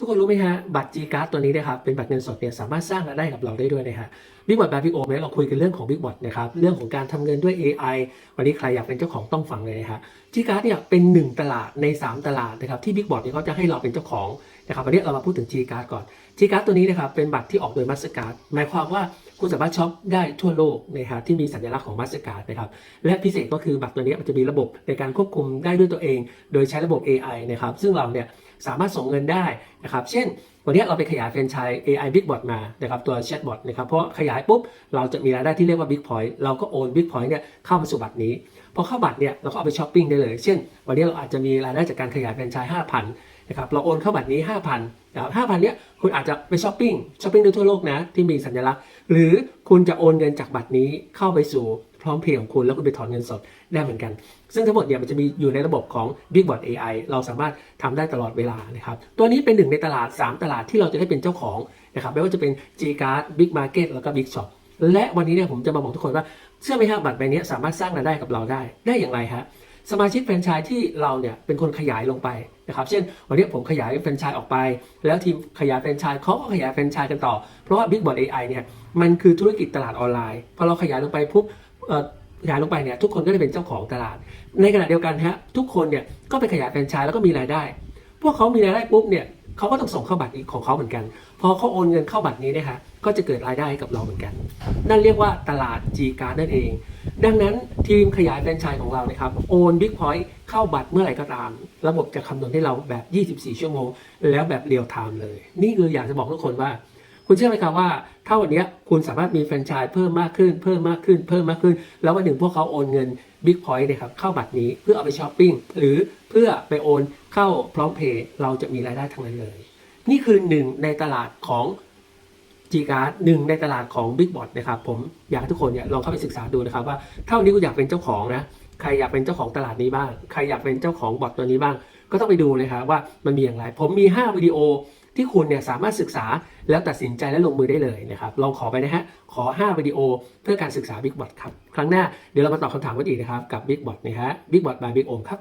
ทุกคนรู้ไหมฮะ บัตร G Card ตัวนี้นะครับ เป็นบัตรเงินสดเนี่ยสามารถสร้างรายได้กับเราได้ด้วยนะฮะบิ๊กบอทบายบิ๊กโอเนี่ยเราคุยกันเรื่องของบิ๊กบอทนะครับ เรื่องของการทำเงินด้วย AI วันนี้ใครอยากเป็นเจ้าของต้องฟังเลยนะฮะ G Card เนี่ยเป็นหนึ่งตลาดใน 3 ตลาดนะครับที่บิ๊กบอทเนี่ยเขาจะให้เราเป็นเจ้าของนะครับวันนี้เรามาพูดถึง G Card ก่อน G Card ตัวนี้นะครับเป็นบัตรที่ออกโดย Mastercard หมายความว่า คุณสามารถช็อปได้ทั่วโลกนะฮะที่มีสัญลักษณ์ของ Mastercard นะครับและพิเศษก็คือบัตรตัวนี้มันจะมีระบบในการควบคุมได้ด้วยตัวเอง โดยใช้ระบบ AI นะครับซึ่งเราเนี่ยสามารถส่งเงินได้นะครับเช่น วันนี้เราไปขยายแฟรนไชส์ AI Big Bot มานะครับตัว Chatbot นะครับเพราะขยายปุ๊บ เราจะมีรายได้ที่เรียกว่า Big Point เราก็โอน Big Point เนี่ยเข้ามาสู่บัตรนี้พอเข้าบัตรเนี่ยเราก็เอาไปช้อปปิ้งได้เลย เช่น วันนี้เราอาจจะมีรายได้จากการขยายแฟรนไชส์5,000 นะครับเราโอนเข้าบัตรนี้ 5,000นะครับ5,000เนี่ยคุณอาจจะไปช้อปปิ้งช้อปปิ้งได้ทั่วโลกนะที่มีสัญลักษณ์ หรือคุณจะโอนเงินจากบัตรนี้เข้าไปสู่พร้อมเพย์ของคุณแล้วคุณไปถอนเงินสดได้เหมือนกัน ซึ่งทั้งหมดเนี่ยมันจะมีอยู่ในระบบของ Big Bot AI เราสามารถทำได้ตลอดเวลานะครับ ตัวนี้เป็นหนึ่งในตลาด 3 ตลาดที่เราจะได้เป็นเจ้าของนะครับไม่ว่าจะเป็น G Card Big Market แล้วก็ Big Shop และวันนี้เนี่ยผมจะมาบอกทุกคนว่าเชื่อไหมครับบัตรใบนี้สามารถสร้างรายได้กับเราได้ได้อย่างไรฮะ สมาชิกแฟรนไชส์ที่เราเนี่ยเป็นคนขยายลงไปนะครับ เช่น วันนี้ผมขยายแฟรนไชส์ออกไป แล้วทีมขยายแฟรนไชส์เขาก็ขยายแฟรนไชส์กันต่อ เพราะว่า Big Bot AI เนี่ยมันคือธุรกิจตลาดออนไลน์พอเราขยายลงไปปุ๊บขยายลงไปเนี่ยทุกคนก็ได้เป็นเจ้าของตลาด ในขณะเดียวกันฮะทุกคนเนี่ยก็ไปขยายแฟรนไชส์แล้วก็มีรายได้ พวกเขามีรายได้ปุ๊บเนี่ยเขาก็ต้องส่งเข้าบัตรอีกของเขาเหมือนกัน พอเขาโอนเงินเข้าบัตรนี้นยฮะก็จะเกิดรายได้ให้กับเราเหมือนกัน นั่นเรียกว่าตลาด G Card นั่นเอง ดังนั้นทีมขยายแฟรนไชส์ของเรานะครับโอนบิ๊กพอยต์เข้าบัตรเมื่อไหร่ก็ตาม ระบบจะคำนวณให้เราแบบ 24 ชั่วโมง แล้วแบบเรียลไทม์เลย นี่คืออยากจะบอกทุกคนว่า คุณเชื่อไหมครับว่า ถ้าวันนี้คุณสามารถมีแฟรนไชส์เพิ่มมากขึ้น เพิ่มมากขึ้น เพิ่มมากขึ้น แล้ววันหนึ่งพวกเขาโอนเงินบิ๊กพอยต์นะครับเข้าบัตรนี้เพื่อเอาไปช้อปปิ้งหรือเพื่อไปโอนเข้าพร้อมเพย์เราจะมีรายได้ทั้งนั้นเลย นี่คือหนึ่งในตลาดของ G Card หนึ่งในตลาดของ Big Bot นะครับผมอยากให้ทุกคนเนี่ยลองเข้าไปศึกษาดูนะครับว่าถ้าวันนี้คุณอยากเป็นเจ้าของนะใครอยากเป็นเจ้าของตลาดนี้บ้าง ใครอยากเป็นเจ้าของบอทตัวนี้บ้าง ก็ต้องไปดูนะครับว่ามันมีอย่างไร ผมมี 5 วิดีโอที่คุณเนี่ยสามารถศึกษาแล้วตัดสินใจและลงมือได้เลยนะครับลองขอไปนะฮะขอ 5 วิดีโอเพื่อการศึกษา Big Bot ครับ ครั้งหน้าเดี๋ยวเรามาตอบคำถามกันอีกนะครับกับ Big Bot นะฮะ Big Bot by Big Om ครับ